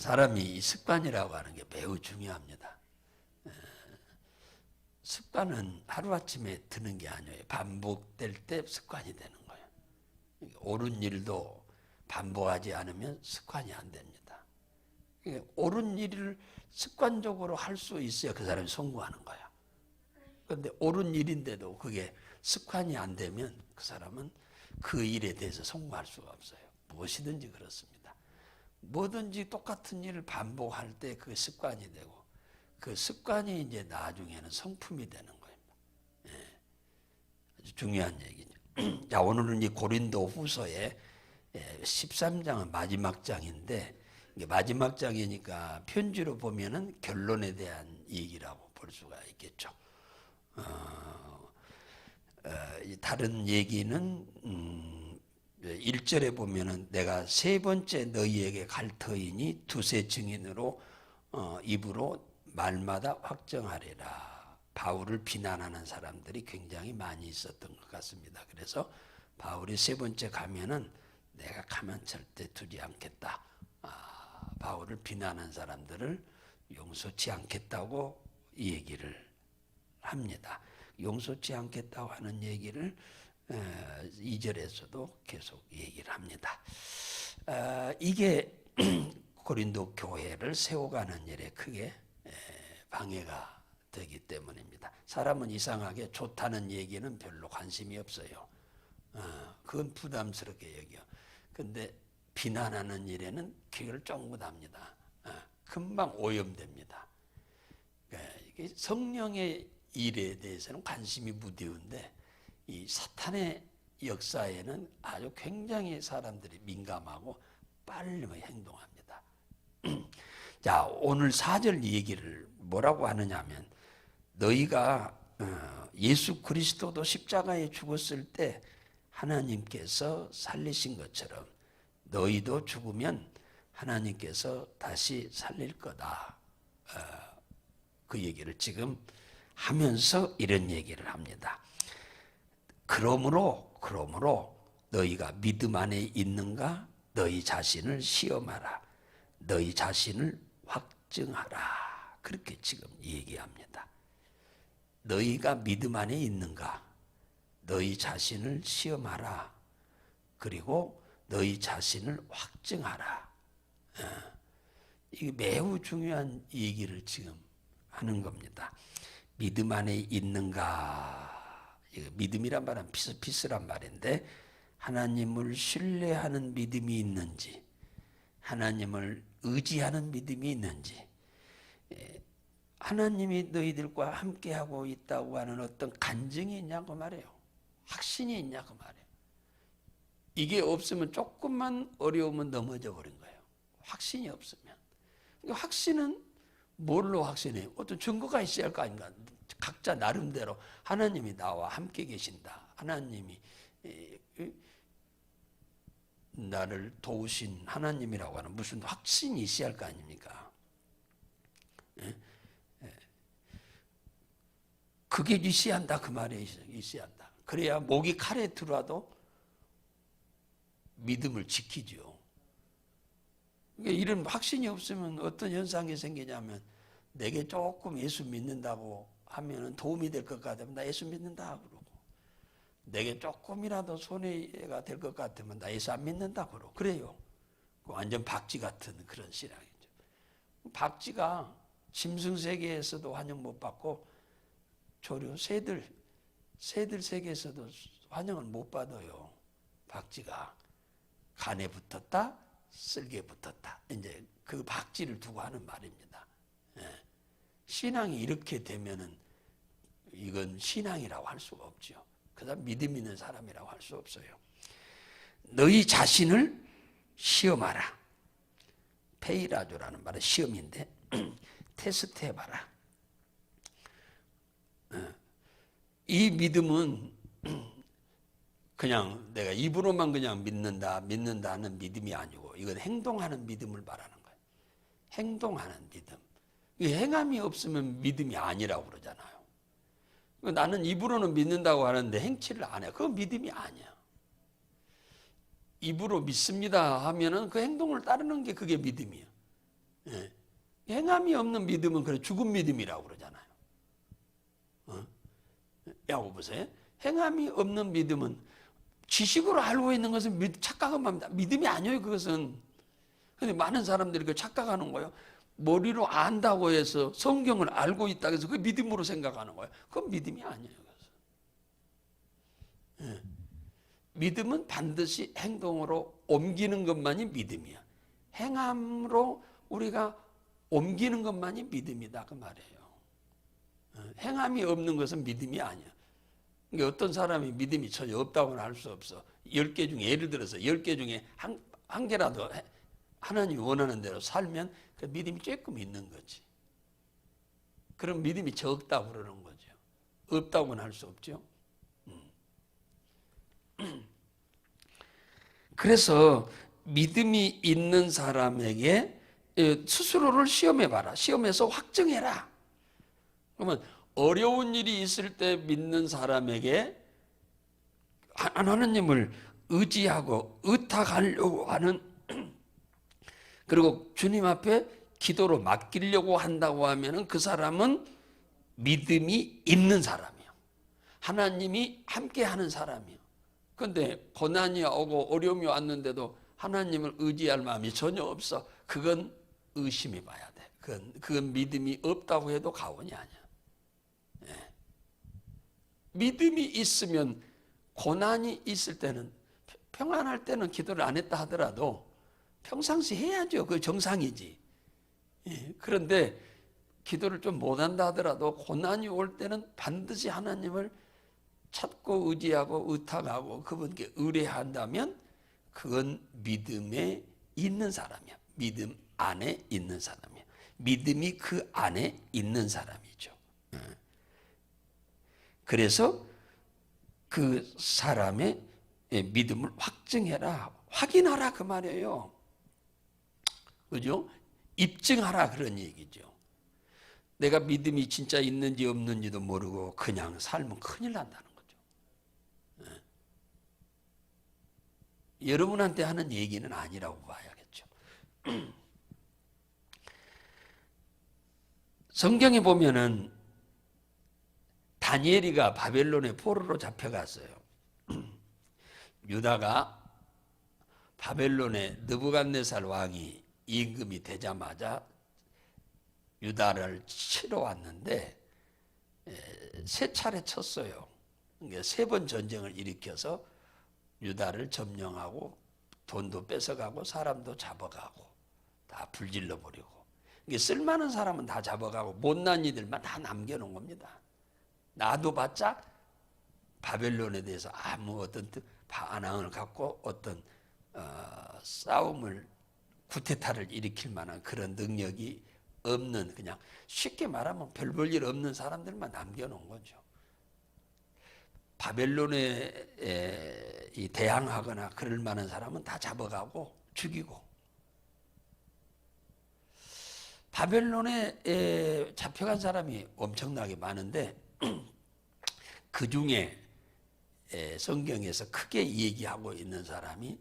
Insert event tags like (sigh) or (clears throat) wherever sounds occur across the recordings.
사람이 이 습관이라고 하는 게 매우 중요합니다. 에, 습관은 하루아침에 드는 게 아니에요. 반복될 때 습관이 되는 거예요. 옳은 일도 반복하지 않으면 습관이 안 됩니다. 옳은 일을 습관적으로 할 수 있어야 그 사람이 성공하는 거야. 그런데 옳은 일인데도 그게 습관이 안 되면 그 사람은 그 일에 대해서 성공할 수가 없어요. 무엇이든지 그렇습니다. 뭐든지 똑같은 일을 반복할 때 그 습관이 되고 그 습관이 이제 나중에는 성품이 되는 겁니다. 예. 아주 중요한 얘기죠. (clears throat) 자, 오늘은 이 고린도 후서의 13장은 마지막 장인데 마지막 장이니까 편지로 보면은 결론에 대한 얘기라고 볼 수가 있겠죠. 어, 어, 이 다른 얘기는 음, 1절에 보면은 내가 세 번째 너희에게 갈 터이니 두세 증인으로 어, 입으로 말마다 확정하리라. 바울을 비난하는 사람들이 굉장히 많이 있었던 것 같습니다. 그래서 바울이 세 번째 가면은 내가 가만 절대 두지 않겠다. 아, 바울을 비난한 사람들을 용서치 않겠다고 이 얘기를 합니다. 용서치 않겠다고 하는 얘기를 2절에서도 계속 얘기를 합니다. 아, 이게 (clears throat) 고린도 교회를 세워가는 일에 크게 방해가 되기 때문입니다. 사람은 이상하게 좋다는 얘기는 별로 관심이 없어요. 어, 그건 부담스럽게 여겨. 근데 비난하는 일에는 귀를 쫑긋합니다. 어, 금방 오염됩니다. 그러니까 성령의 일에 대해서는 관심이 무디운데 이 사탄의 역사에는 아주 굉장히 사람들이 민감하고 빨리 행동합니다. (clears throat) 자, 오늘 4절 얘기를 뭐라고 하느냐면 너희가 어, 예수 그리스도도 십자가에 죽었을 때 하나님께서 살리신 것처럼 너희도 죽으면 하나님께서 다시 살릴 거다. 어, 그 얘기를 지금 하면서 이런 얘기를 합니다. 그러므로 그러므로 너희가 믿음 안에 있는가 너희 자신을 시험하라. 너희 자신을 확증하라. 그렇게 지금 얘기합니다. 너희가 믿음 안에 있는가? 너희 자신을 시험하라. 그리고 너희 자신을 확증하라. 어, 이게 매우 중요한 얘기를 지금 하는 겁니다. 믿음 안에 있는가? 믿음이란 말은 피스피스란 말인데 하나님을 신뢰하는 믿음이 있는지 하나님을 의지하는 믿음이 있는지 하나님이 너희들과 함께하고 있다고 하는 어떤 간증이 있냐고 말해요. 확신이 있냐고 말해요. 이게 없으면 조금만 어려우면 넘어져 버린 거예요. 확신이 없으면. 확신은 뭘로 확신해요? 어떤 증거가 있어야 할 거 아닌가? 각자 나름대로 하나님이 나와 함께 계신다. 하나님이 나를 도우신 하나님이라고 하는 무슨 확신이 있어야 할 거 아닙니까? 그게 있어야 한다 그 말에 있어야 한다. 그래야 목이 칼에 들어와도 믿음을 지키죠. 그러니까 이런 확신이 없으면 어떤 현상이 생기냐면 내게 조금 예수 믿는다고 하면 도움이 될 것 같으면 나 예수 믿는다 그러고 내게 조금이라도 손해가 될 것 같으면 나 예수 안 믿는다 그러고 그래요. 완전 박쥐 같은 그런 신앙이죠. 박쥐가 짐승 세계에서도 환영 못 받고 조류 새들 새들 세계에서도 환영을 못 받아요. 박쥐가 간에 붙었다, 쓸개 붙었다. 이제 그 박쥐를 두고 하는 말입니다. 예. 신앙이 이렇게 되면은 이건 신앙이라고 할 수가 없죠. 그다음 믿음 있는 사람이라고 할 수 없어요. 너희 자신을 시험하라. 페이라조라는 말은 시험인데 (clears throat) 테스트 해봐라. 어. 이 믿음은 (clears throat) 그냥 내가 입으로만 그냥 믿는다, 믿는다 하는 믿음이 아니고 이건 행동하는 믿음을 말하는 거예요. 행동하는 믿음. 행함이 없으면 믿음이 아니라고 그러잖아요. 나는 입으로는 믿는다고 하는데 행치를 안 해. 그건 믿음이 아니야. 입으로 믿습니다 하면은 그 행동을 따르는 게 그게 믿음이야. 예. 행함이 없는 믿음은 그래 죽은 믿음이라고 그러잖아요. 어? 야고 보세요. 행함이 없는 믿음은 지식으로 알고 있는 것은 믿- 착각은 맙니다. 믿음이 아니에요, 그것은. 근데 많은 사람들이 그 착각하는 거예요. 머리로 안다고 해서 성경을 알고 있다고 해서 그 믿음으로 생각하는 거예요. 그건 믿음이 아니에요. 예. 믿음은 반드시 행동으로 옮기는 것만이 믿음이야. 행함으로 우리가 옮기는 것만이 믿음이다 그 말이에요. 어, 행함이 없는 것은 믿음이 아니야. 그러니까 어떤 사람이 믿음이 전혀 없다고는 할 수 없어. 열개 중에 예를 들어서 열개 중에 한, 한 개라도 해- 하나님이 원하는 대로 살면 그 믿음이 조금 있는 거지. 그럼 믿음이 적다고 그러는 거죠. 없다고는 할 수 없죠. 음. (clears throat) 그래서 믿음이 있는 사람에게 예, 스스로를 시험해 봐라. 시험해서 확증해라. 그러면 어려운 일이 있을 때 믿는 사람에게 하- 하나님을 의지하고 의탁하려고 하는 그리고 주님 앞에 기도로 맡기려고 한다고 하면은 그 사람은 믿음이 있는 사람이요. 하나님이 함께 하는 사람이요. 근데 고난이 오고 어려움이 왔는데도 하나님을 의지할 마음이 전혀 없어. 그건 의심해 봐야 돼. 그건, 그건 믿음이 없다고 해도 가원이 아니야. 예. 믿음이 있으면 고난이 있을 때는 평안할 때는 기도를 안 했다 하더라도 평상시 해야죠. 그 정상이지. 예. 그런데 기도를 좀 못한다 하더라도 고난이 올 때는 반드시 하나님을 찾고 의지하고 의탁하고 그분께 의뢰한다면 그건 믿음에 있는 사람이야. 믿음 안에 있는 사람이야. 믿음이 그 안에 있는 사람이죠. 예. 그래서 그 사람의 예, 믿음을 확증해라. 확인하라 그 말이에요. 그죠? 입증하라 그런 얘기죠. 내가 믿음이 진짜 있는지 없는지도 모르고 그냥 살면 큰일 난다는 거죠. 예. 여러분한테 하는 얘기는 아니라고 봐야겠죠. (clears throat) 성경에 보면은 다니엘이가 바벨론의 포로로 잡혀갔어요. (clears throat) 유다가 바벨론의 느부갓네살 왕이 임금이 되자마자 유다를 치러 왔는데 세 차례 쳤어요. 그러니까 세번 전쟁을 일으켜서 유다를 점령하고 돈도 뺏어가고 사람도 잡아가고 다 불질러 버리고 쓸만한 사람은 다 잡아가고 못난 이들만 다 남겨놓은 겁니다. 놔둬봤자 바벨론에 대해서 아무 어떤 뜻, 반항을 갖고 어떤 어, 싸움을 구테타를 일으킬 만한 그런 능력이 없는 그냥 쉽게 말하면 별 볼 일 없는 사람들만 남겨놓은 거죠. 바벨론에 대항하거나 그럴 만한 사람은 다 잡아가고 죽이고 바벨론에 에, 잡혀간 사람이 엄청나게 많은데 (clears throat) 그 중에 에, 성경에서 크게 얘기하고 있는 사람이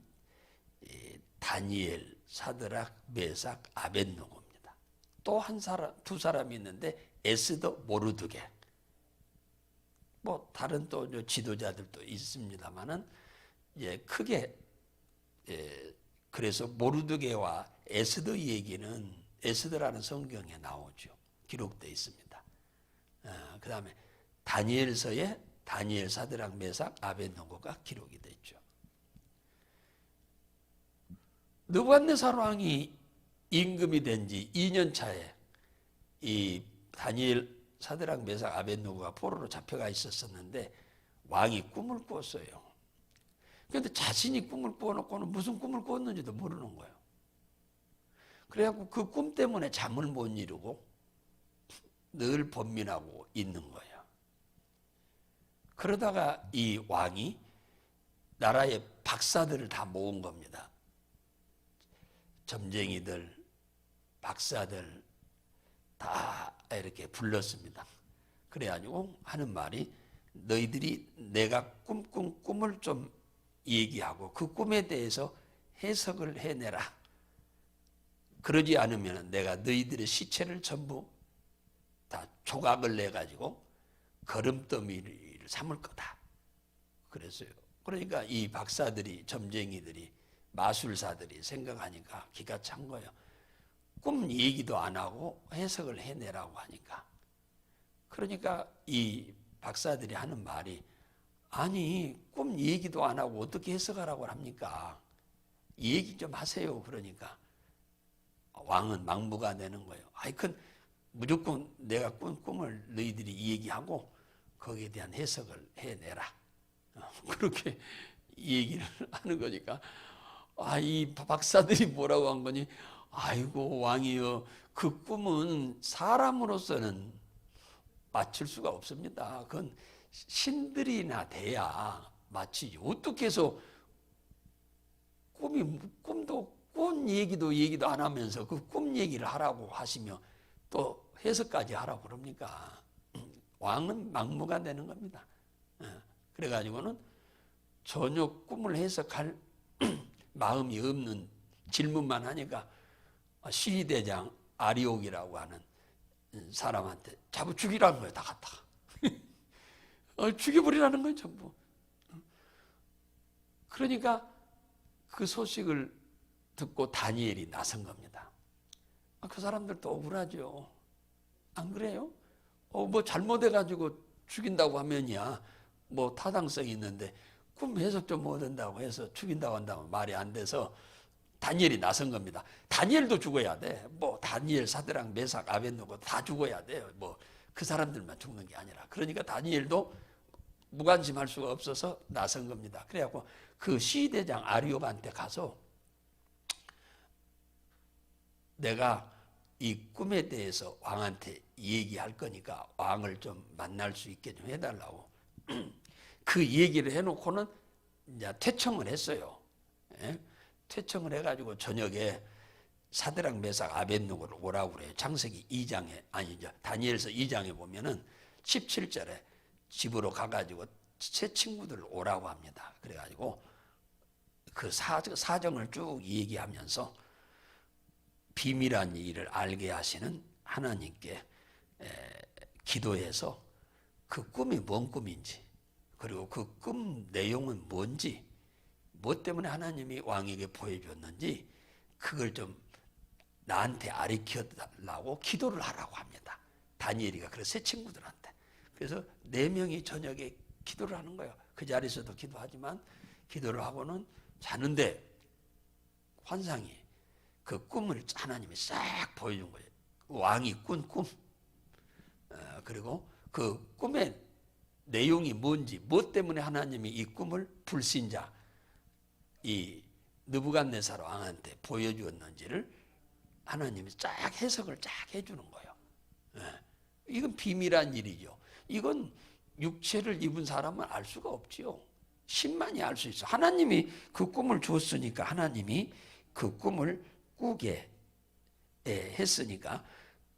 이, 다니엘, 사드락, 메삭, 아벤노고입니다. 또 한 사람, 두 사람이 있는데 에스더, 모르드게. 뭐 다른 또 지도자들도 있습니다만은 이제 크게 예, 그래서 모르드게와 에스더 얘기는 에스더라는 성경에 나오죠. 기록되어 있습니다. 어, 그 다음에 다니엘서에 다니엘 사드락 메삭 아벤노고가 기록이 됐죠. 느부갓네살 왕이 임금이 된 지 2년 차에 이 다니엘 사드락 메삭 아벤노고가 포로로 잡혀가 있었었는데 왕이 꿈을 꿨어요. 그런데 자신이 꿈을 꾸어놓고는 무슨 꿈을 꾸었는지도 모르는 거예요. 그래갖고 그 꿈 때문에 잠을 못 이루고 늘 번민하고 있는 거예요. 그러다가 이 왕이 나라의 박사들을 다 모은 겁니다. 점쟁이들, 박사들 다 이렇게 불렀습니다. 그래가지고 하는 말이 너희들이 내가 꿈꾼 꿈을 좀 얘기하고 그 꿈에 대해서 해석을 해내라. 그러지 않으면 내가 너희들의 시체를 전부 다 조각을 내 가지고 거름더미를 삼을 거다. 그랬어요. 그러니까 이 박사들이 점쟁이들이 마술사들이 생각하니까 기가 찬 거예요. 꿈 얘기도 안 하고 해석을 해내라고 하니까. 그러니까 이 박사들이 하는 말이 아니 꿈 얘기도 안 하고 어떻게 해석하라고 합니까? 얘기 좀 하세요. 그러니까 왕은 망부가 되는 거예요. 하여튼 무조건 내가 꾼 꿈을 너희들이 얘기하고 거기에 대한 해석을 해내라. 어, (laughs) 그렇게 얘기를 하는 거니까 아 이 박사들이 뭐라고 한 거니? 아이고 왕이여 그 꿈은 사람으로서는 맞출 수가 없습니다. 그건 신들이나 돼야 맞히지. 어떻게 해서 꿈이 꿈도 꿈 얘기도 얘기도 안 하면서 그 꿈 얘기를 하라고 하시며 또 해석까지 하라고 그럽니까? (clears throat) 왕은 막무가 되는 겁니다. 예. 그래가지고는 전혀 꿈을 해석할 (clears throat) 마음이 없는 질문만 하니까 시대장 아리옥이라고 하는 사람한테 잡아 죽이라는 거예요, 다 갖다가. (laughs) 어, 죽여버리라는 거예요, 전부. 그러니까 그 소식을 듣고 다니엘이 나선 겁니다. 아, 그 사람들도 억울하죠. 안 그래요? 어, 뭐 잘못해가지고 죽인다고 하면이야. 뭐 타당성이 있는데 꿈 해석 좀 못한다고 해서 죽인다고 한다면 말이 안 돼서 다니엘이 나선 겁니다. 다니엘도 죽어야 돼. 뭐 다니엘, 사드랑, 메삭, 아벤노고 다 죽어야 돼요. 뭐그 사람들만 죽는 게 아니라. 그러니까 다니엘도 무관심할 수가 없어서 나선 겁니다. 그래갖고 그 시대장 아리오한테 가서 내가 이 꿈에 대해서 왕한테 얘기할 거니까 왕을 좀 만날 수 있게 좀 해달라고 (clears throat) 그 얘기를 해놓고는 이제 퇴청을 했어요. 예? 퇴청을 해가지고 저녁에 사드랑 메삭 아벤누고를 오라고 그래요. 창세기 2장에 아니 이제 다니엘서 2장에 보면은 17절에 집으로 가가지고 새 친구들 오라고 합니다. 그래가지고 그 사, 사정을 쭉 얘기하면서 비밀한 일을 알게 하시는 하나님께 에, 기도해서 그 꿈이 뭔 꿈인지 그리고 그 꿈 내용은 뭔지 뭐 때문에 하나님이 왕에게 보여줬는지 그걸 좀 나한테 아리켜 달라고 기도를 하라고 합니다. 다니엘이가 그래서 새 친구들한테. 그래서 네 명이 저녁에 기도를 하는 거예요. 그 자리에서도 기도하지만 기도를 하고는 자는데 환상이 그 꿈을 하나님이 싹 보여준 거예요. 왕이 꾼 꿈. 어, 그리고 그 꿈의 내용이 뭔지, 무엇 때문에 하나님이 이 꿈을 불신자, 이 느부갓네살 왕한테 보여주었는지를 하나님이 쫙 해석을 쫙 해주는 거예요. 예. 이건 비밀한 일이죠. 이건 육체를 입은 사람은 알 수가 없지요. 신만이 알 수 있어. 하나님이 그 꿈을 줬으니까 하나님이 그 꿈을 꾸게 예, 했으니까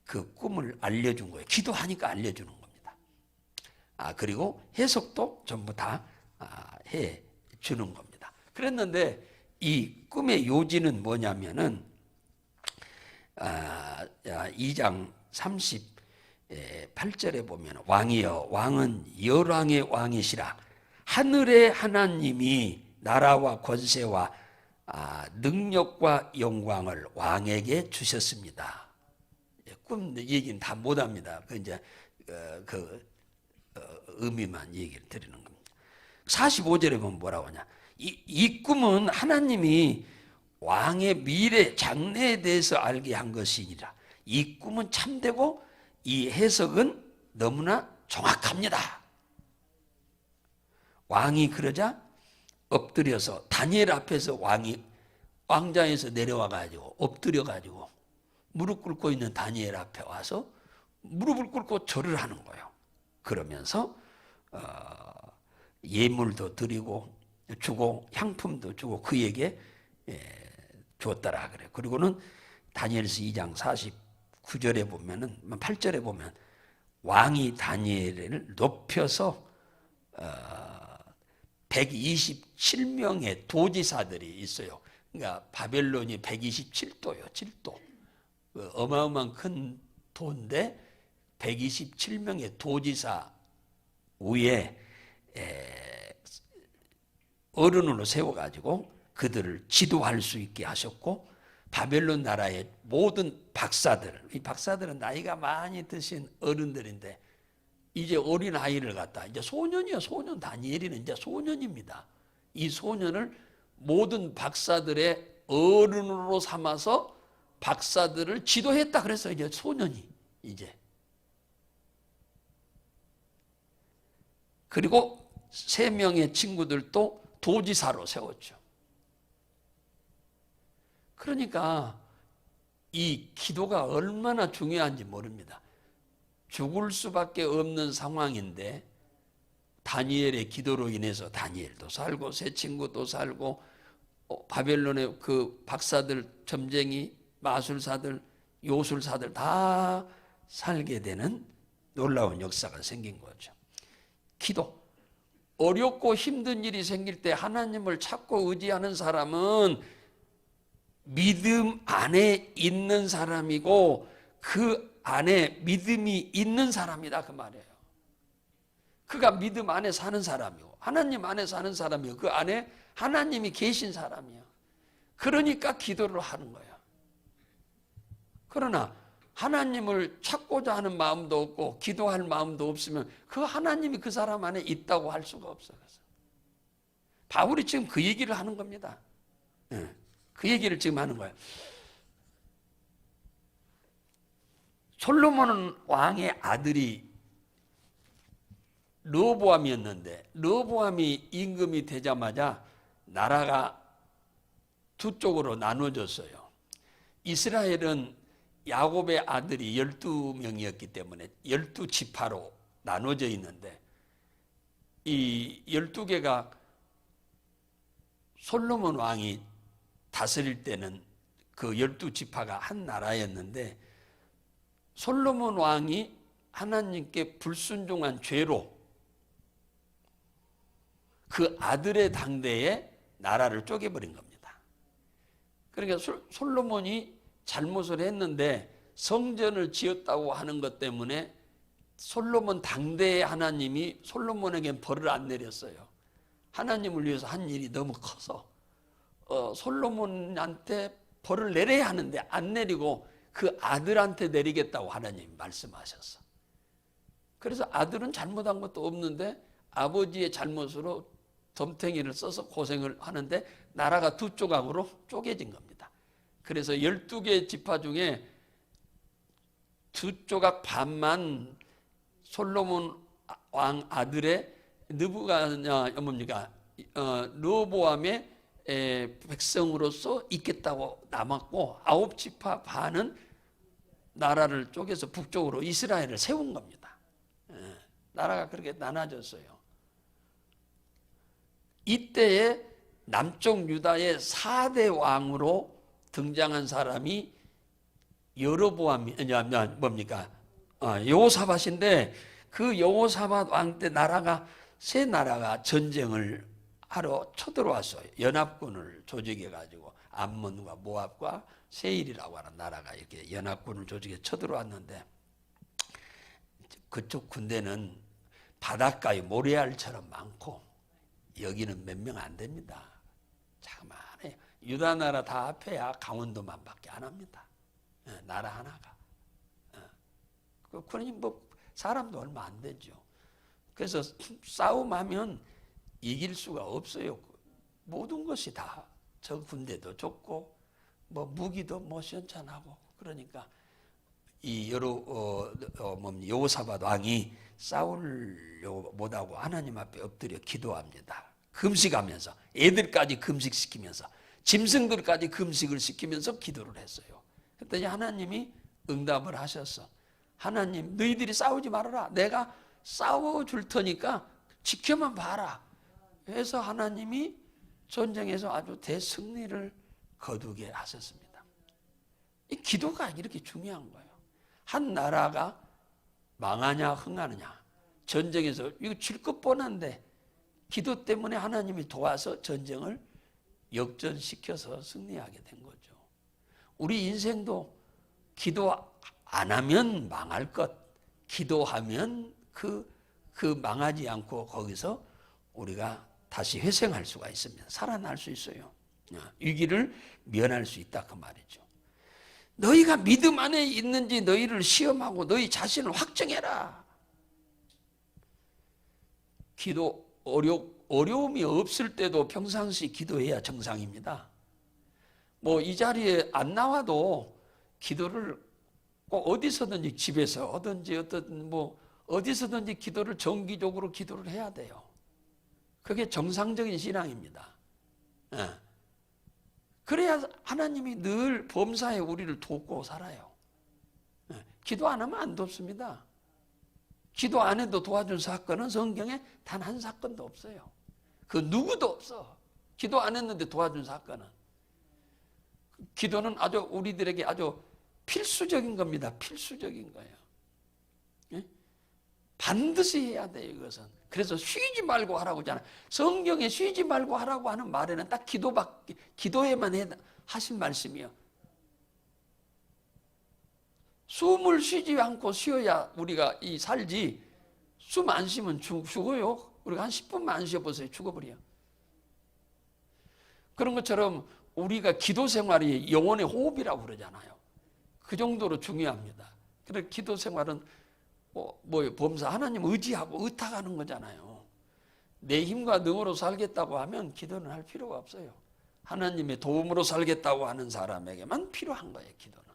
그 꿈을 알려준 거예요. 기도하니까 알려주는 겁니다. 아 그리고 해석도 전부 다 아, 해 주는 겁니다. 그랬는데 이 꿈의 요지는 뭐냐면은 아, 2장 38절에 보면 왕이여 왕은 열왕의 왕이시라 하늘의 하나님이 나라와 권세와 아, 능력과 영광을 왕에게 주셨습니다. 예, 꿈 얘기는 다 못합니다. 그 이제 어, 그 어, 의미만 얘기를 드리는 겁니다. 45절에 보면 뭐라고 하냐? 이, 이 꿈은 하나님이 왕의 미래 장래에 대해서 알게 한 것이니라. 이 꿈은 참되고 이 해석은 너무나 정확합니다. 왕이 그러자 엎드려서 다니엘 앞에서 왕이 왕자에서 내려와 가지고 엎드려 가지고 무릎 꿇고 있는 다니엘 앞에 와서 무릎을 꿇고 절을 하는 거예요. 그러면서 어, 예물도 드리고 주고 향품도 주고 그에게 예, 줬더라 그래. 그리고는 다니엘서 2장 49절에 보면은 8절에 보면 왕이 다니엘을 높여서 어, 127명의 도지사들이 있어요. 그러니까 바벨론이 127도요, 7도. 그 어마어마한 큰 도인데 127명의 도지사 위에 에, 어른으로 세워가지고 그들을 지도할 수 있게 하셨고 바벨론 나라의 모든 박사들 이 박사들은 나이가 많이 드신 어른들인데 이제 어린 아이를 갖다 이제 소년이요 소년 다니엘이는 이제 소년입니다. 이 소년을 모든 박사들의 어른으로 삼아서 박사들을 지도했다 그래서 이제 소년이 이제 그리고 세 명의 친구들도 도지사로 세웠죠. 그러니까 이 기도가 얼마나 중요한지 모릅니다. 죽을 수밖에 없는 상황인데 다니엘의 기도로 인해서 다니엘도 살고 새 친구도 살고 어, 바벨론의 그 박사들 점쟁이 마술사들 요술사들 다 살게 되는 놀라운 역사가 생긴 거죠. 기도 어렵고 힘든 일이 생길 때 하나님을 찾고 의지하는 사람은 믿음 안에 있는 사람이고 그 안에 믿음이 있는 사람이다 그 말이에요. 그가 믿음 안에 사는 사람이고 하나님 안에 사는 사람이고 그 안에 하나님이 계신 사람이야. 그러니까 기도를 하는 거야. 그러나 하나님을 찾고자 하는 마음도 없고 기도할 마음도 없으면 그 하나님이 그 사람 안에 있다고 할 수가 없어. 바울이 지금 그 얘기를 하는 겁니다. 예, 그 얘기를 지금 하는 거예요. 솔로몬 왕의 아들이 르보암이었는데 르보암이 임금이 되자마자 나라가 두 쪽으로 나눠졌어요. 이스라엘은 야곱의 아들이 12명이었기 때문에 12지파로 나눠져 있는데 이 12개가 솔로몬 왕이 다스릴 때는 그 12지파가 한 나라였는데 솔로몬 왕이 하나님께 불순종한 죄로 그 아들의 당대에 나라를 쪼개버린 겁니다. 그러니까 솔로몬이 잘못을 했는데 성전을 지었다고 하는 것 때문에 솔로몬 당대의 하나님이 솔로몬에겐 벌을 안 내렸어요. 하나님을 위해서 한 일이 너무 커서 어, 솔로몬한테 벌을 내려야 하는데 안 내리고 그 아들한테 내리겠다고 하나님이 말씀하셨어. 그래서 아들은 잘못한 것도 없는데 아버지의 잘못으로 덤탱이를 써서 고생을 하는데 나라가 두 조각으로 쪼개진 겁니다. 그래서 12개 지파 중에 두 조각 반만 솔로몬 왕 아들의 느부가 뭡니까 어, 르보암의 백성으로서 있겠다고 남았고 아홉 지파 반은 나라를 쪼개서 북쪽으로 이스라엘을 세운 겁니다. 예, 나라가 그렇게 나눠졌어요. 이때에 남쪽 유다의 4대 왕으로 등장한 사람이 여로보암이 뭡니까? 어, 여호사밧인데 그 여호사밧 왕 때 나라가 세 나라가 전쟁을 하러 쳐들어왔어요. 연합군을 조직해 가지고 암몬과 모압과 세일이라고 하는 나라가 이렇게 연합군을 조직해 쳐들어왔는데 그쪽 군대는 바닷가에 모래알처럼 많고 여기는 몇 명 안 됩니다. 자그마해 유다 나라 다 앞에야 강원도만밖에 안 합니다. 예, 나라 하나가. 예. 그 그러니 뭐 사람도 얼마 안 되죠. 그래서 (clears throat) 싸움하면 이길 수가 없어요. 모든 것이 다 저 군대도 좋고 뭐 무기도 뭐 시원찮하고 그러니까 이 여러 어, 어, 뭐 여호사밧 왕이 싸우려고 못하고 하나님 앞에 엎드려 기도합니다. 금식하면서 애들까지 금식시키면서 짐승들까지 금식을 시키면서 기도를 했어요. 그랬더니 하나님이 응답을 하셨어. 하나님 너희들이 싸우지 말아라. 내가 싸워줄 테니까 지켜만 봐라. 해서 하나님이 전쟁에서 아주 대승리를 거두게 하셨습니다. 이 기도가 이렇게 중요한 거예요. 한 나라가 망하냐 흥하느냐 전쟁에서 이거 질것 뻔한데 기도 때문에 하나님이 도와서 전쟁을 역전시켜서 승리하게 된 거죠. 우리 인생도 기도 안 하면 망할 것. 기도하면 그, 그 망하지 않고 거기서 우리가 다시 회생할 수가 있습니다. 살아날 수 있어요. 어, 위기를 면할 수 있다 그 말이죠. 너희가 믿음 안에 있는지 너희를 시험하고 너희 자신을 확정해라. 기도 어려 어려움이 없을 때도 평상시 기도해야 정상입니다. 뭐 이 자리에 안 나와도 기도를 꼭 어디서든지 집에서 어든지 어떤 뭐 어디서든지 기도를 정기적으로 기도를 해야 돼요. 그게 정상적인 신앙입니다. 예. 그래야 하나님이 늘 범사에 우리를 돕고 살아요. 예. 기도 안 하면 안 돕습니다. 기도 안 해도 도와준 사건은 성경에 단 한 사건도 없어요. 그 누구도 없어. 기도 안 했는데 도와준 사건은. 기도는 아주 우리들에게 아주 필수적인 겁니다. 필수적인 거예요. 예? 반드시 해야 돼요, 이것은. 그래서 쉬지 말고 하라고 하잖아요. 성경에 쉬지 말고 하라고 하는 말에는 딱 기도밖에, 기도에만 해, 하신 말씀이요. 숨을 쉬지 않고 쉬어야 우리가 이 살지, 숨 안 쉬면 죽, 죽어요. 우리가 한 10분만 안 쉬어보세요. 죽어버려. 그런 것처럼 우리가 기도 생활이 영혼의 호흡이라고 그러잖아요. 그 정도로 중요합니다. 그래서 기도 생활은 뭐, 뭐 범사 하나님 의지하고 의탁하는 거잖아요. 내 힘과 능으로 살겠다고 하면 기도는 할 필요가 없어요. 하나님의 도움으로 살겠다고 하는 사람에게만 필요한 거예요, 기도는.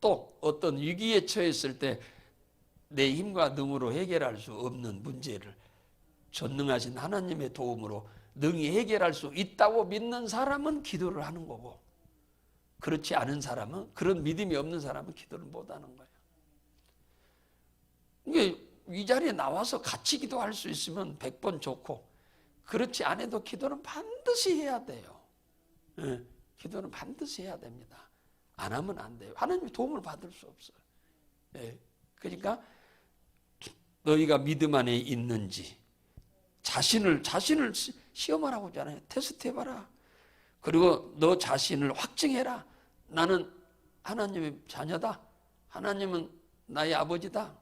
또 어떤 위기에 처했을 때 내 힘과 능으로 해결할 수 없는 문제를 전능하신 하나님의 도움으로 능히 해결할 수 있다고 믿는 사람은 기도를 하는 거고 그렇지 않은 사람은 그런 믿음이 없는 사람은 기도를 못 하는 거예요. 이게 이 자리에 나와서 같이 기도할 수 있으면 백번 좋고 그렇지 않아도 기도는 반드시 해야 돼요. 예, 기도는 반드시 해야 됩니다. 안 하면 안 돼요. 하나님 도움을 받을 수 없어요. 예, 그러니까 너희가 믿음 안에 있는지 자신을 자신을 시험하라고 하잖아요. 테스트 해 봐라. 그리고 너 자신을 확증해라. 나는 하나님의 자녀다. 하나님은 나의 아버지다.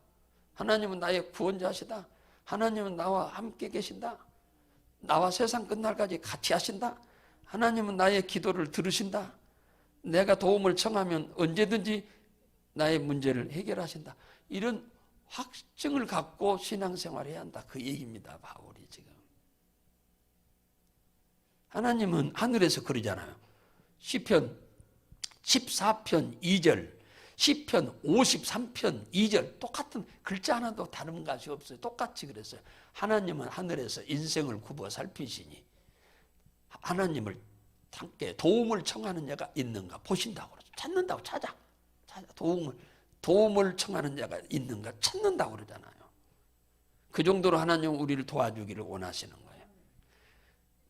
하나님은 나의 구원자시다. 하나님은 나와 함께 계신다. 나와 세상 끝날까지 같이 하신다. 하나님은 나의 기도를 들으신다. 내가 도움을 청하면 언제든지 나의 문제를 해결하신다. 이런 확증을 갖고 신앙생활을 해야 한다. 그 얘기입니다. 바울이 지금. 하나님은 하늘에서 그러잖아요. 시편 14편 2절, 시편 53편 2절 똑같은 글자 하나도 다른 것이 없어요. 똑같이 그랬어요. 하나님은 하늘에서 인생을 굽어 살피시니 하나님을 함께 도움을 청하는 자가 있는가 보신다고 그러죠. 찾는다고 찾아. 찾아 도움을 도움을 청하는 자가 있는가 찾는다고 그러잖아요. 그 정도로 하나님은 우리를 도와주기를 원하시는 거예요.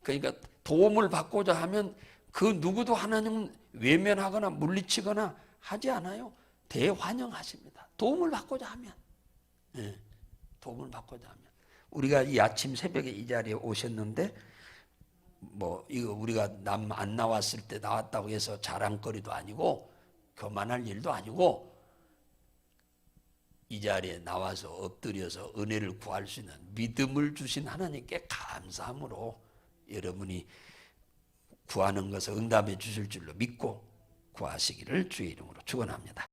그러니까 도움을 받고자 하면 그 누구도 하나님은 외면하거나 물리치거나 하지 않아요. 대환영하십니다. 도움을 받고자 하면. 예, 도움을 받고자 하면. 우리가 이 아침 새벽에 이 자리에 오셨는데 뭐 이거 우리가 남 안 나왔을 때 나왔다고 해서 자랑거리도 아니고 교만할 일도 아니고 이 자리에 나와서 엎드려서 은혜를 구할 수 있는 믿음을 주신 하나님께 감사함으로 여러분이 구하는 것을 응답해 주실 줄로 믿고 구하시기를 주의 이름으로 축원합니다.